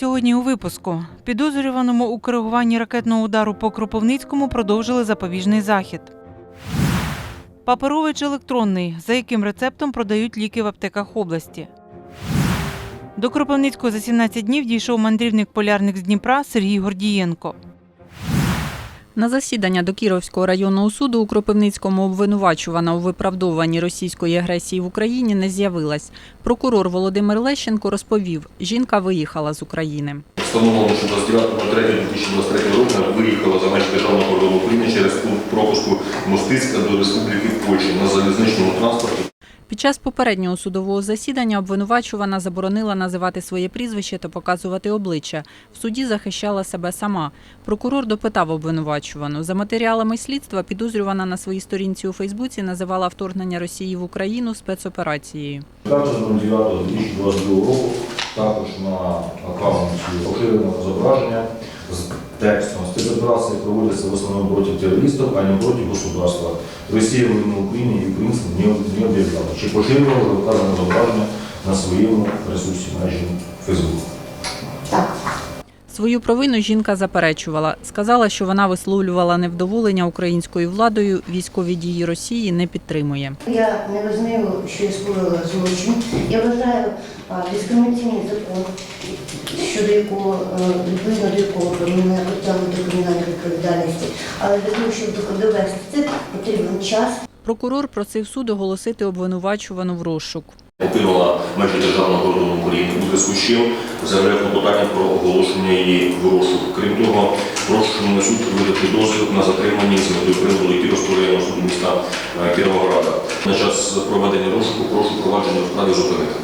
Сьогодні у випуску підозрюваному у коригуванні ракетного удару по Кропивницькому продовжили запобіжний захід. Паперовий чи електронний, за яким рецептом продають ліки в аптеках області. До Кропивницького за 17 днів дійшов мандрівник-полярник з Дніпра Сергій Гордієнко. На засідання до Кіровського районного суду у Кропивницькому обвинувачувана у виправдовуванні російської агресії в Україні не з'явилась. Прокурор Володимир Лещенко розповів, жінка виїхала з України. Встановлено, що 29.03.2023 року виїхала за межі державного кордону України через пункт пропуску Мостицька до Республіки Польщі на залізничному транспорті. Під час попереднього судового засідання обвинувачувана заборонила називати своє прізвище та показувати обличчя. В суді захищала себе сама. Прокурор допитав обвинувачувану. За матеріалами слідства підозрювана на своїй сторінці у Фейсбуці називала вторгнення Росії в Україну спецоперацією. 5.09.2022 року також на аккаунті поширеного зображення з текстом. Спецоперації проводяться в основному проти терористів, а не проти государства. Росія в Україні і українців не, об'являла. Чи поширювали вказане зображення на своєму ресурсі мережі Facebook? Свою провину жінка заперечувала. Сказала, що вона висловлювала невдоволення українською владою, військові дії Росії не підтримує. Я не визнаю, що я скоїла злочин. Я вважаю дискримінаційний закон, щодо якого е, відповідно до якого мене притягнути до кримінальної відповідальності. Але для того, щоб довести це, потрібен час. Прокурор просив суд оголосити обвинувачувану в розшук. Покинула межі державного кордону України у зв'язку з чим заявляє клопотання про оголошення її в розшук. Крім того, прошу на суд видати дозвіл на затримання з метою приводу йти розпорядження суду міста е, Кіровограда. На час проведення розшуку прошу провадження у справі зупинити.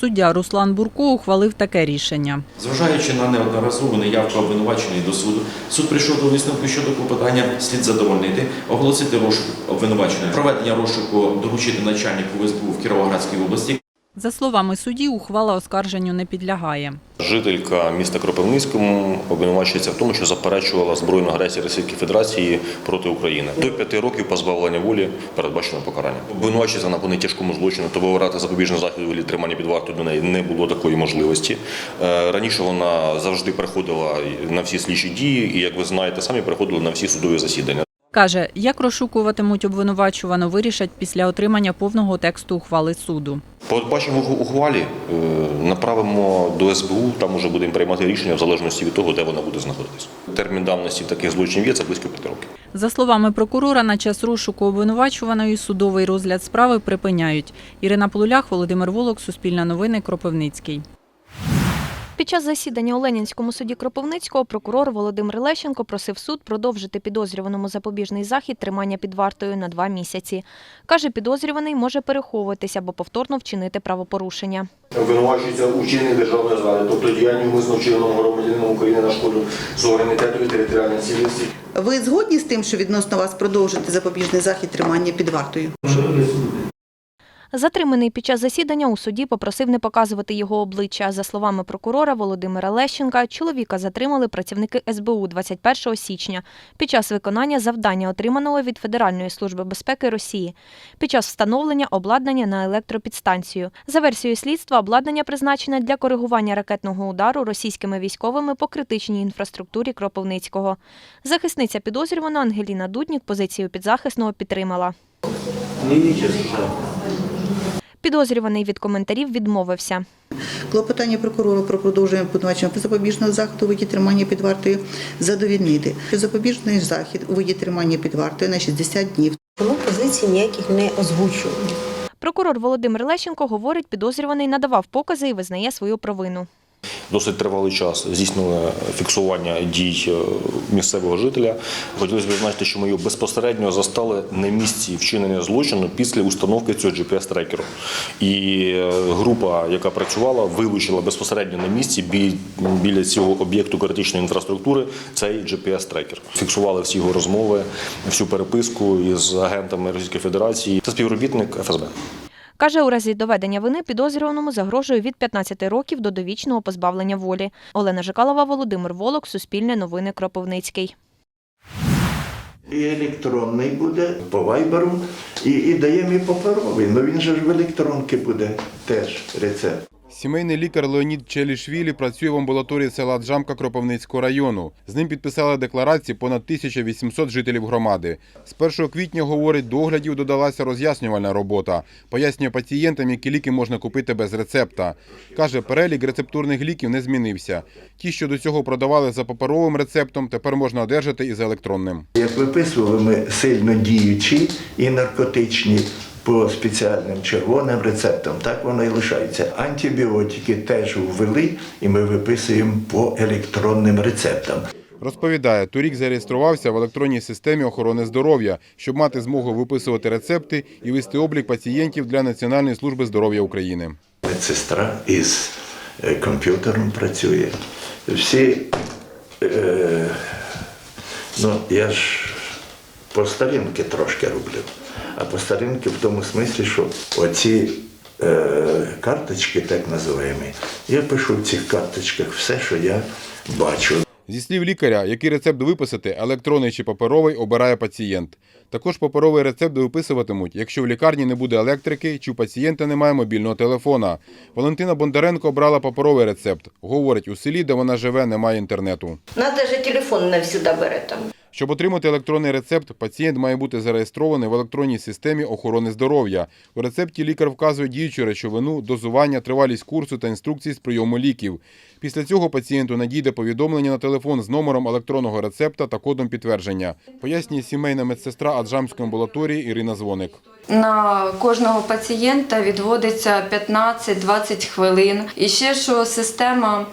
Суддя Руслан Бурко ухвалив таке рішення. Зважаючи на неодноразову неявку обвинуваченої до суду, суд прийшов до висновку щодо клопотання слід задовольнити, оголосити розшук обвинуваченої. Проведення розшуку доручити начальнику СБУ в Кіровоградській області. За словами судді, ухвала оскарженню не підлягає. Жителька міста Кропивницькому обвинувачується в тому, що заперечувала збройну агресію Російської Федерації проти України. До п'яти років позбавлення волі передбачено покарання. Обвинувачується на по тяжкому злочину, то вибирати запобіжний захід у тримання під вартою до неї не було такої можливості. Е, Раніше вона завжди приходила на всі слідчі дії, і як ви знаєте, самі приходили на всі судові засідання. Каже, як розшукуватимуть обвинувачувану, вирішать після отримання повного тексту ухвали суду. Побачимо ухвалі, е, направимо до СБУ, там уже будемо приймати рішення в залежності від того, де вона буде знаходитись. Термін давності таких злочинів є це близько п'яти років. За словами прокурора, на час розшуку обвинувачуваної судовий розгляд справи припиняють. Ірина Полулях, Володимир Волок, Суспільне новини, Кропивницький. Під час засідання у Ленінському суді Кропивницького прокурор Володимир Лещенко просив суд продовжити підозрюваному запобіжний захід тримання під вартою на два місяці. Каже, підозрюваний може переховуватися або повторно вчинити правопорушення. Обвинувачується у вчиненні державної зради, тобто діяння умисно вчиненого громадянином України на шкоду суверенітету і територіальній цілісності. Ви згодні з тим, що відносно вас продовжити запобіжний захід тримання під вартою? Затриманий під час засідання у суді попросив не показувати його обличчя. За словами прокурора Володимира Лещенка, чоловіка затримали працівники СБУ 21 січня під час виконання завдання, отриманого від Федеральної служби безпеки Росії, під час встановлення обладнання на електропідстанцію. За версією слідства, обладнання призначене для коригування ракетного удару російськими військовими по критичній інфраструктурі Кропивницького. Захисниця підозрюваного Ангеліна Дуднік позицію підзахисного підтримала. Підозрюваний від коментарів відмовився. Клопотання прокурора про продовження обвинувачення запобіжного заходу у виді тримання під вартою задовільнити. Запобіжний захід у виді тримання під вартою на 60 днів. Тому позиції ніяких не озвучували. Прокурор Володимир Лещенко говорить, підозрюваний надавав покази і визнає свою провину. Досить тривалий час здійснили фіксування дій е, місцевого жителя. Хотілося б відзначити, що ми його безпосередньо застали на місці вчинення злочину після установки цього GPS-трекеру. І е, група, яка працювала, вилучила безпосередньо на місці біля цього об'єкту критичної інфраструктури цей GPS-трекер. Фіксували всі його розмови, всю переписку із агентами Російської Федерації. Це співробітник ФСБ. Каже, у разі доведення вини підозрюваному загрожує від 15 років до довічного позбавлення волі. Олена Жикалова, Володимир Волок, Суспільне новини Кропивницький. І електронний буде по вайберу, і, і даємо і паперовий. Ну він же ж в електронки буде теж рецепт. Сімейний лікар Леонід Челішвілі працює в амбулаторії села Джамка Кропивницького району. З ним підписали декларації понад 1800 жителів громади. З 1 квітня, говорить, до оглядів додалася роз'яснювальна робота. Пояснює пацієнтам, які ліки можна купити без рецепта. Каже, перелік рецептурних ліків не змінився. Ті, що до цього продавали за паперовим рецептом, тепер можна одержати і за електронним. Як виписували ми сильно діючі і наркотичні по спеціальним червоним рецептам, так воно і лишається. Антибіотики теж ввели, і ми виписуємо по електронним рецептам. Розповідає, торік зареєструвався в електронній системі охорони здоров'я, щоб мати змогу виписувати рецепти і вести облік пацієнтів для Національної служби здоров'я України. Медсестра із е, комп'ютером працює. Всі, е, ну, я ж по старинки трошки роблю. А по старинки в тому смислі, що оці е, карточки, так називаємо, я пишу в цих карточках все, що я бачу. Зі слів лікаря, який рецепт виписати, електронний чи паперовий, обирає пацієнт. Також паперовий рецепт виписуватимуть, якщо в лікарні не буде електрики чи у пацієнта немає мобільного телефона. Валентина Бондаренко обрала паперовий рецепт. Говорить, у селі, де вона живе, немає інтернету. Нас навіть телефон не завжди бере там. Щоб отримати електронний рецепт, пацієнт має бути зареєстрований в електронній системі охорони здоров'я. У рецепті лікар вказує діючу речовину, дозування, тривалість курсу та інструкції з прийому ліків. Після цього пацієнту надійде повідомлення на телефон з номером електронного рецепта та кодом підтвердження. Пояснює сімейна медсестра Аджамської амбулаторії Ірина Звоник. На кожного пацієнта відводиться 15-20 хвилин. І ще що система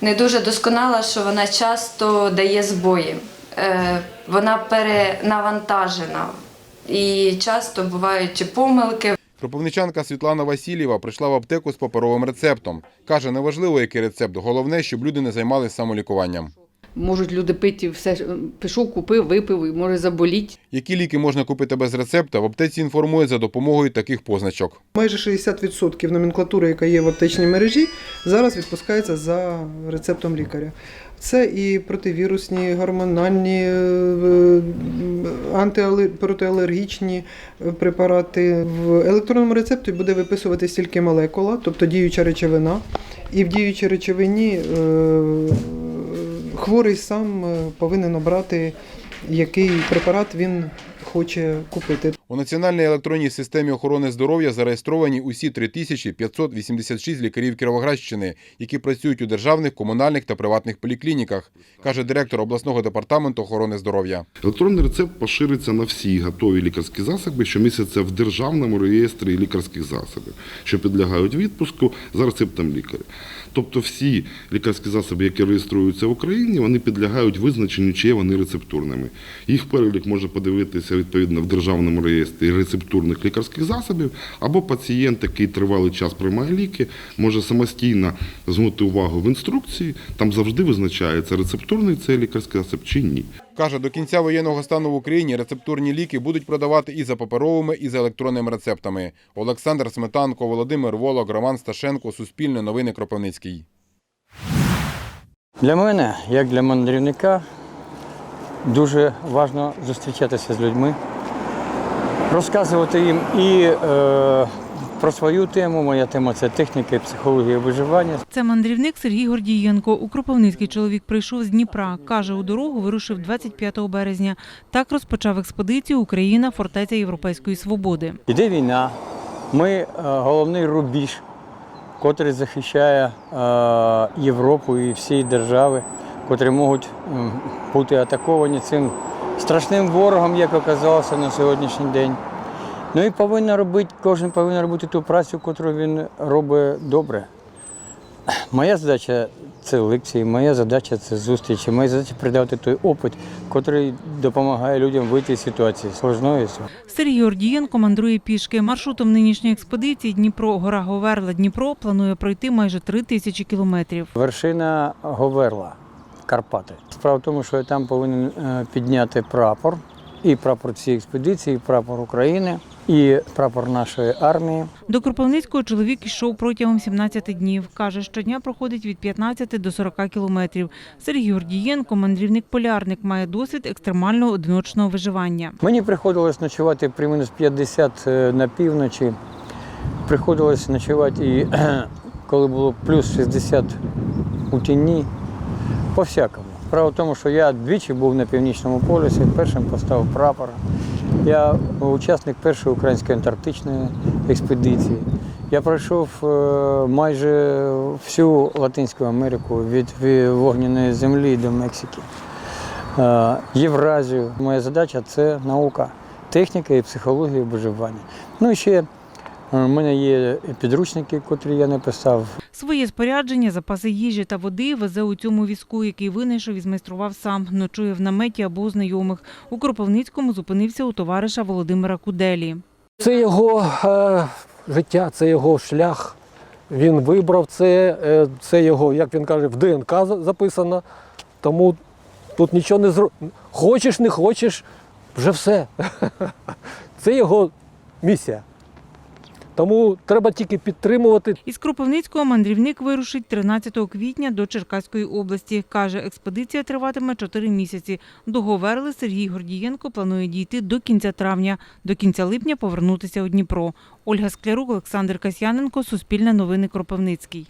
не дуже досконала, що вона часто дає збої. Е, Вона перенавантажена і часто бувають помилки. Кропивничанка Світлана Васильєва прийшла в аптеку з паперовим рецептом. Каже, неважливо, який рецепт, головне, щоб люди не займалися самолікуванням. Можуть люди пити все, що- пішов, купив, випив і може заболіть. Які ліки можна купити без рецепта, в аптеці інформують за допомогою таких позначок. Майже 60% номенклатури, яка є в аптечній мережі, зараз відпускається за рецептом лікаря. Це і противірусні, гормональні, е, протиалергічні е, препарати. В електронному рецепті буде виписуватись тільки молекула, тобто діюча речовина. І в діючій речовині е, хворий сам е, повинен обрати, який препарат він хоче купити. У Національній електронній системі охорони здоров'я зареєстровані усі 3586 лікарів Кіровоградщини, які працюють у державних, комунальних та приватних поліклініках, каже директор обласного департаменту охорони здоров'я. Електронний рецепт пошириться на всі готові лікарські засоби щомісяця в державному реєстрі лікарських засобів, що підлягають відпуску за рецептом лікаря. Тобто всі лікарські засоби, які реєструються в Україні, вони підлягають визначенню, чи є вони рецептурними. Їх перелік може подивитися відповідно в державному реєстрі рецептурних лікарських засобів, або пацієнт, який тривалий час приймає ліки, може самостійно звернути увагу в інструкції. Там завжди визначається рецептурний цей лікарський засіб чи ні. Каже, до кінця воєнного стану в Україні рецептурні ліки будуть продавати і за паперовими, і за електронними рецептами. Олександр Сметанко, Володимир Волок, Роман Сташенко, Суспільне новини Кропивницький. Для мене, як для мандрівника, дуже важливо зустрічатися з людьми, розказувати їм і е, про свою тему. Моя тема це техніка і психологія виживання. Це мандрівник Сергій Гордієнко. У Кропивницький чоловік прийшов з Дніпра. Каже, у дорогу вирушив 25 березня. Так розпочав експедицію Україна фортеця Європейської свободи. Іде війна. Ми е, головний рубіж, котрий захищає е, Європу і всі держави, котрі можуть бути атаковані цим страшним ворогом, як оказалося на сьогоднішній день. Ну і повинен робити, кожен повинен робити ту працю, яку він робить добре. Моя задача це лекції, моя задача це зустрічі, моя задача передавати той опит, який допомагає людям вийти з ситуації сложної. Сергій Гордієнко мандрує пішки. Маршрутом нинішньої експедиції Дніпро, гора Говерла, Дніпро планує пройти майже три тисячі кілометрів. Вершина Говерла, Карпати. Справа в тому, що я там повинен е, підняти прапор, і прапор цієї експедиції, і прапор України, і прапор нашої армії. До Кропивницького чоловік йшов протягом 17 днів. Каже, щодня проходить від 15 до 40 кілометрів. Сергій Гордієнко, мандрівник-полярник, має досвід екстремального одиночного виживання. Мені приходилось ночувати при мінус 50 на півночі. Приходилось ночувати і коли було плюс 60 у тіні, по-всякому. Справа в тому, що я двічі був на північному полюсі, першим поставив прапор. Я учасник першої української антарктичної експедиції. Я пройшов е, майже всю Латинську Америку від від вогняної землі до Мексики. Е, Євразію. Моя задача це наука, техніка і психологія виживання. Ну і ще е, в мене є підручники, котрі я написав. Своє спорядження, запаси їжі та води везе у цьому візку, який винайшов і змайстрував сам. Ночує в наметі або у знайомих. У Кропивницькому зупинився у товариша Володимира Куделі. Це його е, життя, це його шлях. Він вибрав це, е, це його, як він каже, в ДНК за- записано. Тому тут нічого не зро... Хочеш, не хочеш, вже все. Це його місія. Тому треба тільки підтримувати. Із Кропивницького мандрівник вирушить 13 квітня до Черкаської області. Каже, експедиція триватиме 4 місяці. До Говерли Сергій Гордієнко планує дійти до кінця травня. До кінця липня повернутися у Дніпро. Ольга Склярук, Олександр Касьяненко, Суспільне новини Кропивницький.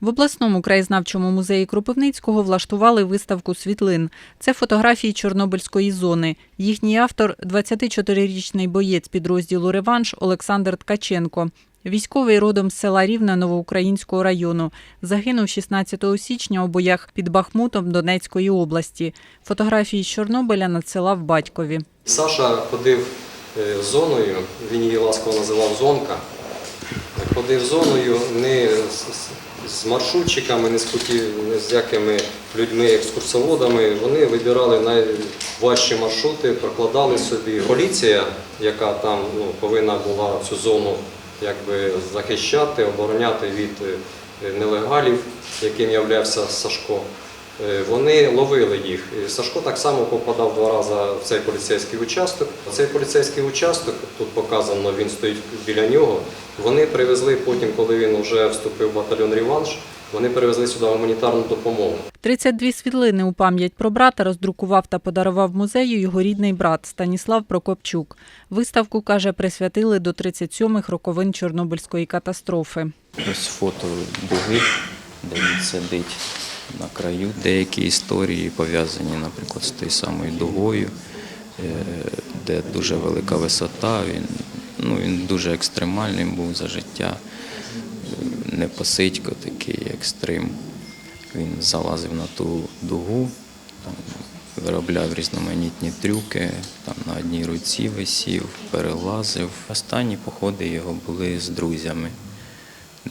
В обласному краєзнавчому музеї Кропивницького влаштували виставку світлин. Це фотографії Чорнобильської зони. Їхній автор – 24-річний боєць підрозділу «Реванш» Олександр Ткаченко. Військовий родом з села Рівне Новоукраїнського району. Загинув 16 січня у боях під Бахмутом Донецької області. Фотографії з Чорнобиля надсилав батькові. Саша ходив е, зоною, він її ласково називав зонка. Ходив зоною не з, маршрутчиками, не з, з якими людьми, екскурсоводами. Вони вибирали найважчі маршрути, прокладали собі. Поліція, яка там ну, повинна була цю зону якби, захищати, обороняти від е, нелегалів, яким являвся Сашко. Е, Вони ловили їх. Сашко так само попадав два рази в цей поліцейський участок. Цей поліцейський участок, тут показано, він стоїть біля нього. Вони привезли потім, коли він вже вступив в батальйон Реванш, вони привезли сюди гуманітарну допомогу. 32 світлини у пам'ять про брата роздрукував та подарував музею його рідний брат Станіслав Прокопчук. Виставку, каже, присвятили до 37-х роковин Чорнобильської катастрофи. Ось фото дуги, де він сидить на краю. Деякі історії пов'язані, наприклад, з тою самою дугою, е, де дуже велика висота. Він, ну, він дуже екстремальним був за життя. Е, Непосидько такий екстрим. Він залазив на ту дугу, там, виробляв різноманітні трюки, там на одній руці висів, перелазив. Останні походи його були з друзями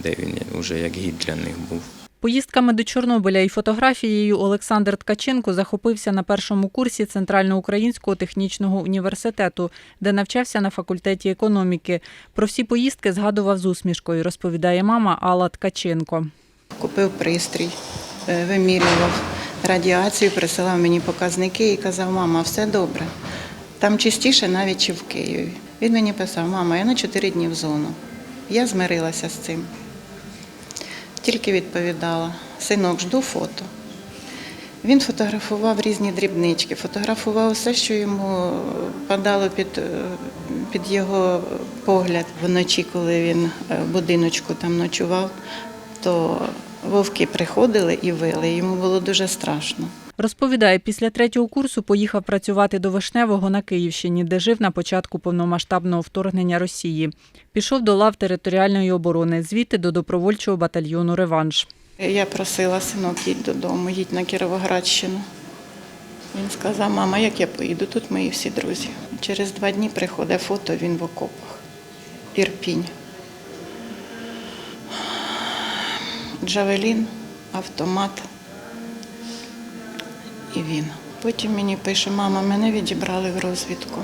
де він вже як гід для них був. Поїздками до Чорнобиля і фотографією Олександр Ткаченко захопився на першому курсі Центральноукраїнського технічного університету, де навчався на факультеті економіки. Про всі поїздки згадував з усмішкою, розповідає мама Алла Ткаченко. Купив пристрій, е, вимірював радіацію, присилав мені показники і казав, мама, все добре. Там чистіше навіть чи в Києві. Він мені писав, мама, я на 4 дні в зону. Я змирилася з цим. Тільки відповідала, синок, жду фото. Він фотографував різні дрібнички, фотографував все, що йому падало під, під його погляд. Вночі, коли він е, в будиночку там ночував, то вовки приходили і вили. Йому було дуже страшно. Розповідає, після третього курсу поїхав працювати до Вишневого на Київщині, де жив на початку повномасштабного вторгнення Росії. Пішов до лав територіальної оборони, звідти до добровольчого батальйону Реванш. Я просила синок, їдь додому, їдь на Кіровоградщину. Він сказав, мама, як я поїду, тут мої всі друзі. Через два дні приходить фото, він в окопах. Ірпінь. Джавелін, автомат. І він. Потім мені пише, мама, мене відібрали в розвідку.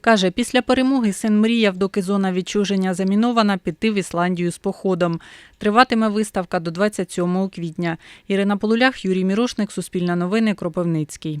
Каже, після перемоги син мріяв, доки зона відчуження замінована, піти в Ісландію з походом. Триватиме виставка до 27 квітня. Ірина Полулях, Юрій Мірошник, Суспільне новини, Кропивницький.